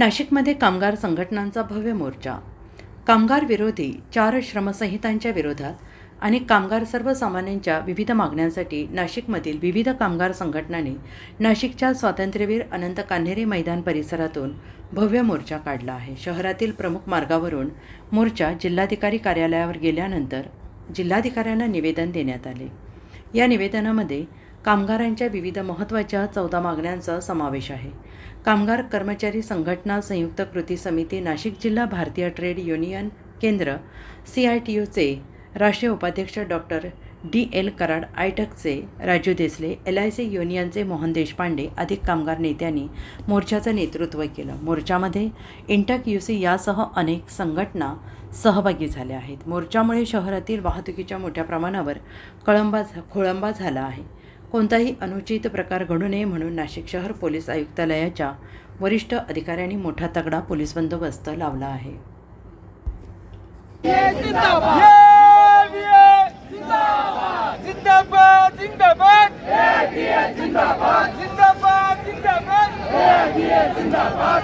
नाशिकमध्ये कामगार संघटनांचा भव्य मोर्चा. कामगार विरोधी चार श्रमसंहितांच्या विरोधात आणि कामगार सर्वसामान्यांच्या विविध मागण्यांसाठी नाशिकमधील विविध कामगार संघटनांनी नाशिकच्या स्वातंत्र्यवीर अनंत कान्हेरे मैदान परिसरातून भव्य मोर्चा काढला आहे. शहरातील प्रमुख मार्गावरून मोर्चा जिल्हाधिकारी कार्यालयावर गेल्यानंतर जिल्हाधिकाऱ्यांना निवेदन देण्यात आले. या निवेदनामध्ये कामगारांच्या विविध महत्त्वाच्या चौदा मागण्यांचा समावेश आहे. कामगार कर्मचारी संघटना संयुक्त कृती समिती नाशिक जिल्हा भारतीय ट्रेड युनियन केंद्र सी आय टी यूचे राष्ट्रीय उपाध्यक्ष doctor D L Karad आयटकचे Raju Desale L I C युनियनचे मोहन देशपांडे अधिक कामगार नेत्यांनी मोर्चाचं नेतृत्व केलं. मोर्चामध्ये इंटक यू सी यासह अनेक संघटना सहभागी झाल्या आहेत. मोर्चामुळे शहरातील वाहतुकीच्या मोठ्या प्रमाणावर कळंबा खोळंबा झाला आहे. कोणताही अनुचित प्रकार घडू नये म्हणून नाशिक शहर पोलीस आयुक्तालयाच्या वरिष्ठ अधिकाऱ्यांनी मोठा तगडा पोलीस बंदोबस्त लावला आहे. जिंदाबाद!